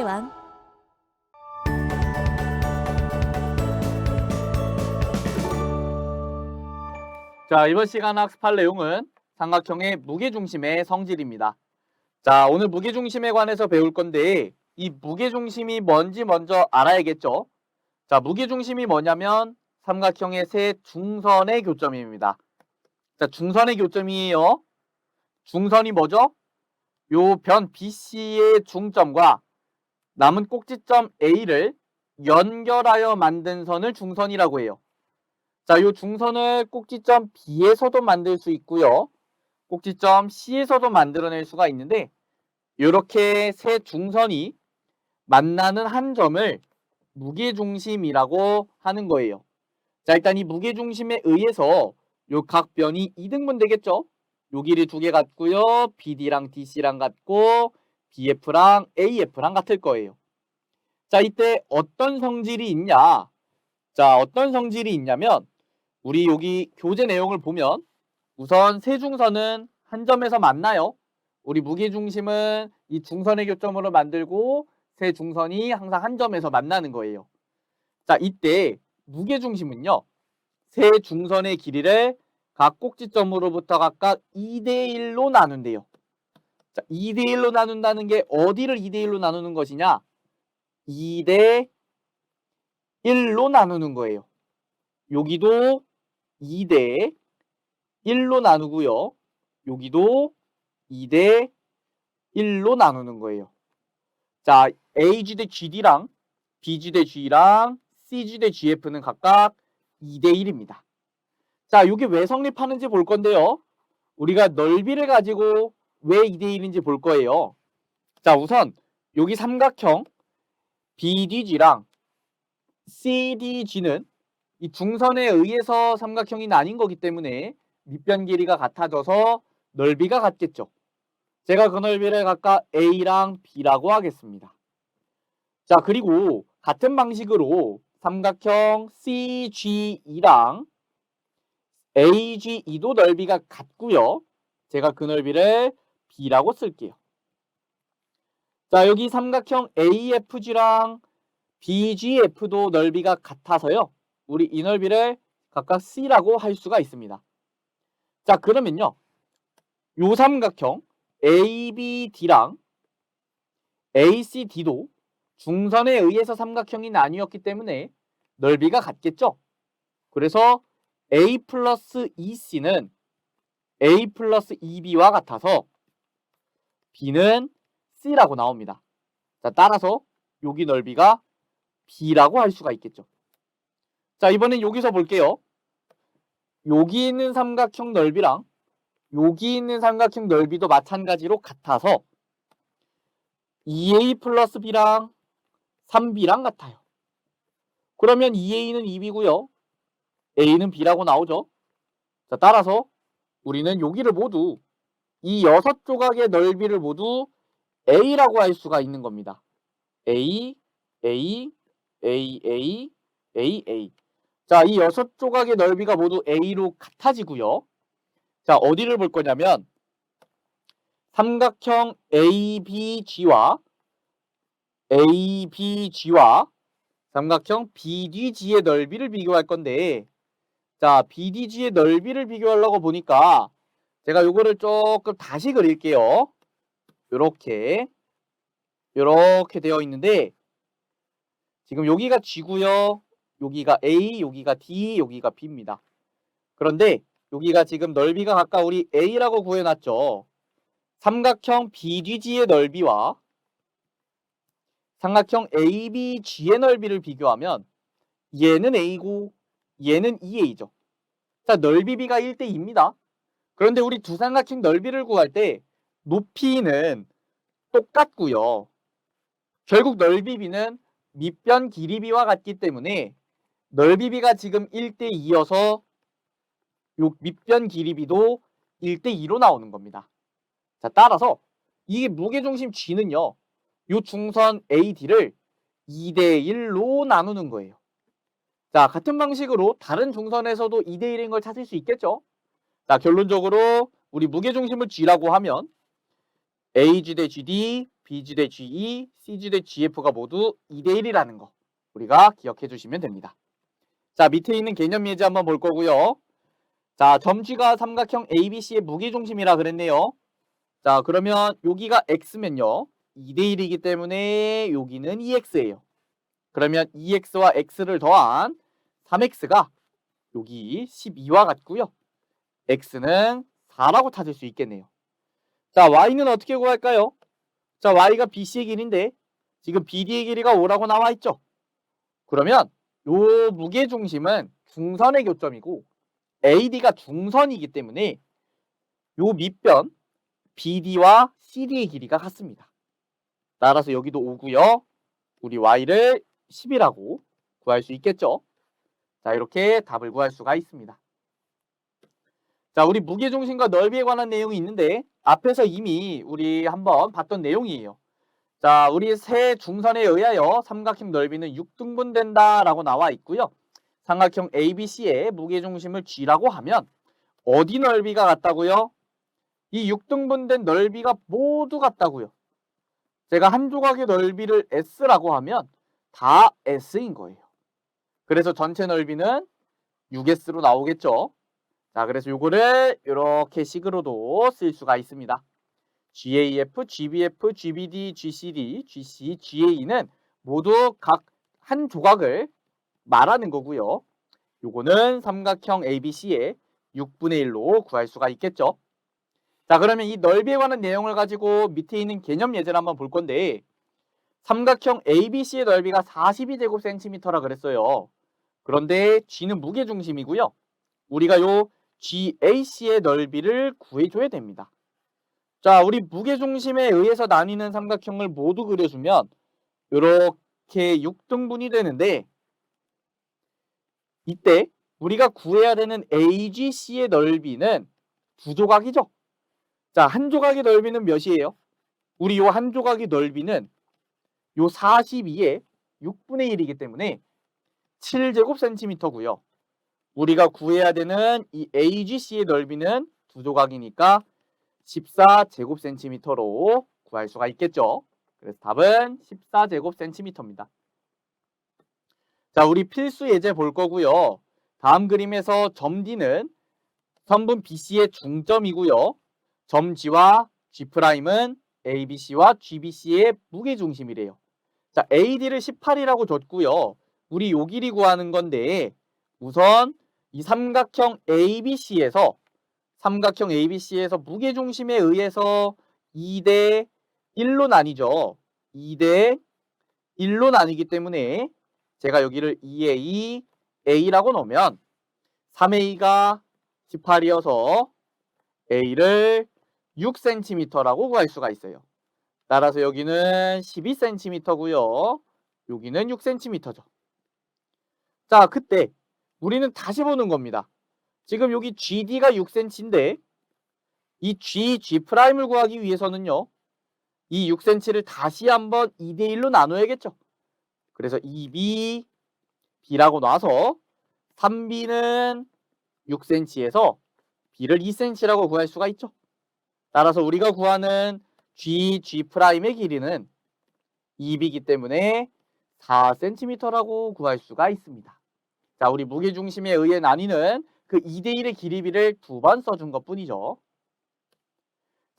수학의 왕. 자, 이번 시간 학습할 내용은 삼각형의 무게중심의 성질입니다. 자, 오늘 무게중심에 관해서 배울 건데 이 무게중심이 뭔지 먼저 알아야겠죠? 자, 무게중심이 뭐냐면 삼각형의 세 중선의 교점입니다. 자, 중선의 교점이에요. 중선이 뭐죠? 요 변 BC의 중점과 남은 꼭지점 A를 연결하여 만든 선을 중선이라고 해요. 자, 요 중선을 꼭지점 B에서도 만들 수 있고요. 꼭지점 C에서도 만들어낼 수가 있는데 이렇게 세 중선이 만나는 한 점을 무게중심이라고 하는 거예요. 자, 일단 이 무게중심에 의해서 요 각 변이 이등분 되겠죠? 요 길이 두 개 같고요. BD랑 DC랑 같고 BF랑 AF랑 같을 거예요. 자, 이때 어떤 성질이 있냐? 자, 어떤 성질이 있냐면 우리 여기 교재 내용을 보면 우선 세 중선은 한 점에서 만나요. 우리 무게중심은 이 중선의 교점으로 만들고 세 중선이 항상 한 점에서 만나는 거예요. 자, 이때 무게중심은요. 세 중선의 길이를 각 꼭지점으로부터 각각 2대1로 나눈대요. 자, 2대 1로 나눈다는 게 어디를 2대 1로 나누는 것이냐? 2대 1로 나누는 거예요. 여기도 2대 1로 나누고요. 여기도 2대 1로 나누는 거예요. 자, AG 대 GD랑 BG 대 G랑 CG 대 GF는 각각 2대 1입니다. 자, 이게 왜 성립하는지 볼 건데요. 우리가 넓이를 가지고 왜 2대 1인지 볼 거예요. 자, 우선 여기 삼각형 BDG랑 CDG는 이 중선에 의해서 삼각형이 나뉜 거기 때문에 밑변 길이가 같아져서 넓이가 같겠죠. 제가 그 넓이를 각각 A랑 B라고 하겠습니다. 자, 그리고 같은 방식으로 삼각형 CGE랑 AGE도 넓이가 같고요. 제가 그 넓이를 B라고 쓸게요. 자, 여기 삼각형 AFG랑 BGF도 넓이가 같아서요. 우리 이 넓이를 각각 C라고 할 수가 있습니다. 자, 그러면요. 요 삼각형 ABD랑 ACD도 중선에 의해서 삼각형이 나뉘었기 때문에 넓이가 같겠죠? 그래서 A 플러스 EC는 A 플러스 EB와 같아서 B는 C라고 나옵니다. 자, 따라서 여기 넓이가 B라고 할 수가 있겠죠. 자, 이번엔 여기서 볼게요. 여기 있는 삼각형 넓이랑 여기 있는 삼각형 넓이도 마찬가지로 같아서 2A 플러스 B랑 3B랑 같아요. 그러면 2A는 2B고요. A는 B라고 나오죠. 자, 따라서 우리는 여기를 모두 이 여섯 조각의 넓이를 모두 A라고 할 수가 있는 겁니다. A, A, A, A, A, A. 자, 이 여섯 조각의 넓이가 모두 A로 같아지고요. 자, 어디를 볼 거냐면 삼각형 ABG와 ABG와 삼각형 BDG의 넓이를 비교할 건데 자, BDG의 넓이를 비교하려고 보니까 제가 요거를 조금 다시 그릴게요. 요렇게 요렇게 되어 있는데 지금 여기가 G고요. 여기가 A, 여기가 D, 여기가 B입니다. 그런데 여기가 지금 넓이가 각각 우리 A라고 구해놨죠. 삼각형 BDG의 넓이와 삼각형 ABG의 넓이를 비교하면 얘는 A고 얘는 2A죠. 자, 넓이 비가 1대 2입니다. 그런데 우리 두 삼각형 넓이를 구할 때 높이는 똑같고요. 결국 넓이 비는 밑변 길이 비와 같기 때문에 넓이 비가 지금 1대 2여서 요 밑변 길이 비도 1대 2로 나오는 겁니다. 자, 따라서 이게 무게중심 G는요. 요 중선 AD를 2대 1로 나누는 거예요. 자, 같은 방식으로 다른 중선에서도 2대 1인 걸 찾을 수 있겠죠? 자, 결론적으로 우리 무게중심을 G라고 하면 AG 대 GD, BG 대 GE, CG 대 GF가 모두 2대 1이라는 거 우리가 기억해 주시면 됩니다. 자, 밑에 있는 개념 예제 한번 볼 거고요. 자, 점쥐가 삼각형 ABC의 무게중심이라 그랬네요. 자, 그러면 여기가 X면요. 2대 1이기 때문에 여기는 2X예요. 그러면 2X와 X를 더한 3X가 여기 12와 같고요. X는 4라고 찾을 수 있겠네요. 자, Y는 어떻게 구할까요? 자, Y가 BC의 길인데 지금 BD의 길이가 5라고 나와 있죠? 그러면 요 무게 중심은 중선의 교점이고 AD가 중선이기 때문에 요 밑변 BD와 CD의 길이가 같습니다. 따라서 여기도 5고요. 우리 Y를 10이라고 구할 수 있겠죠? 자, 이렇게 답을 구할 수가 있습니다. 자, 우리 무게중심과 넓이에 관한 내용이 있는데 앞에서 이미 우리 한번 봤던 내용이에요. 자, 우리 세 중선에 의하여 삼각형 넓이는 6등분된다라고 나와 있고요. 삼각형 ABC의 무게중심을 G라고 하면 어디 넓이가 같다고요? 이 6등분된 넓이가 모두 같다고요. 제가 한 조각의 넓이를 S라고 하면 다 S인 거예요. 그래서 전체 넓이는 6S로 나오겠죠. 자, 그래서 요거를 이렇게 식으로도 쓸 수가 있습니다. GAF, GBF, GBD, GCD, GC, GA는 모두 각 한 조각을 말하는 거고요. 요거는 삼각형 ABC의 6분의 1로 구할 수가 있겠죠. 자, 그러면 이 넓이에 관한 내용을 가지고 밑에 있는 개념 예제를 한번 볼 건데 삼각형 ABC의 넓이가 42제곱cm라 그랬어요. 그런데 G는 무게중심이고요. 우리가 요 GAC의 넓이를 구해줘야 됩니다. 자, 우리 무게중심에 의해서 나뉘는 삼각형을 모두 그려주면 이렇게 6등분이 되는데 이때 우리가 구해야 되는 AGC의 넓이는 두 조각이죠. 자, 한 조각의 넓이는 몇이에요? 우리 요 한 조각의 넓이는 요 42의 6분의 1이기 때문에 7제곱cm고요. 우리가 구해야 되는 이 AGC의 넓이는 두 조각이니까 14제곱cm로 구할 수가 있겠죠. 그래서 답은 14제곱cm입니다. 자, 우리 필수 예제 볼 거고요. 다음 그림에서 점 D는 선분 BC의 중점이고요. 점 G와 G'은 ABC와 GBC의 무게중심이래요. 자, AD를 18이라고 줬고요. 우리 요 길이 구하는 건데 우선 이 삼각형 ABC에서 삼각형 ABC에서 무게중심에 의해서 2대 1로 나뉘죠. 2대 1로 나뉘기 때문에 제가 여기를 2A, A라고 놓으면 3A가 18이어서 A를 6cm라고 구할 수가 있어요. 따라서 여기는 12cm고요. 여기는 6cm죠. 자, 그때 우리는 다시 보는 겁니다. 지금 여기 GD가 6cm인데 이 G, G'을 구하기 위해서는요. 이 6cm를 다시 한번 2대 1로 나눠야겠죠. 그래서 2B, B라고 놔서 3B는 6cm에서 B를 2cm라고 구할 수가 있죠. 따라서 우리가 구하는 G, G'의 길이는 2B이기 때문에 4cm라고 구할 수가 있습니다. 자, 우리 무게 중심에 의해 나뉘는 그 2대 1의 길이비를 두 번 써준 것 뿐이죠.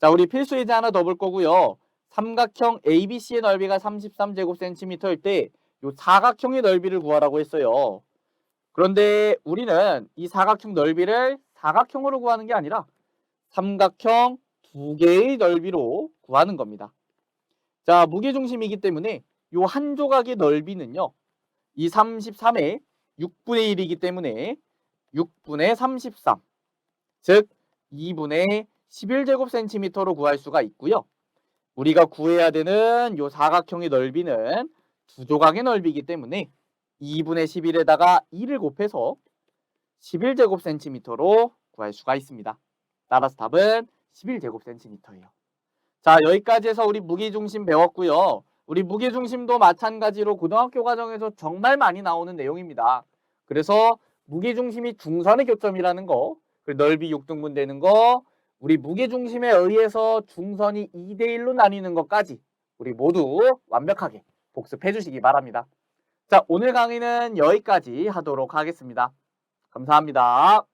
자, 우리 필수 예제 하나 더 볼 거고요. 삼각형 ABC의 넓이가 33제곱cm일 때 이 사각형의 넓이를 구하라고 했어요. 그런데 우리는 이 사각형 넓이를 사각형으로 구하는 게 아니라 삼각형 두 개의 넓이로 구하는 겁니다. 자, 무게중심이기 때문에 이 한 조각의 넓이는요. 이 33의 6분의 1이기 때문에 6분의 33, 즉 2분의 11제곱cm로 구할 수가 있고요. 우리가 구해야 되는 이 사각형의 넓이는 두 조각의 넓이기 때문에 2분의 11에다가 2를 곱해서 11제곱cm로 구할 수가 있습니다. 따라서 답은 11제곱cm예요. 자, 여기까지 해서 우리 무게중심 배웠고요. 우리 무게중심도 마찬가지로 고등학교 과정에서 정말 많이 나오는 내용입니다. 그래서 무게중심이 중선의 교점이라는 거, 넓이 6등분 되는 거, 우리 무게중심에 의해서 중선이 2대1로 나뉘는 것까지 우리 모두 완벽하게 복습해 주시기 바랍니다. 자, 오늘 강의는 여기까지 하도록 하겠습니다. 감사합니다.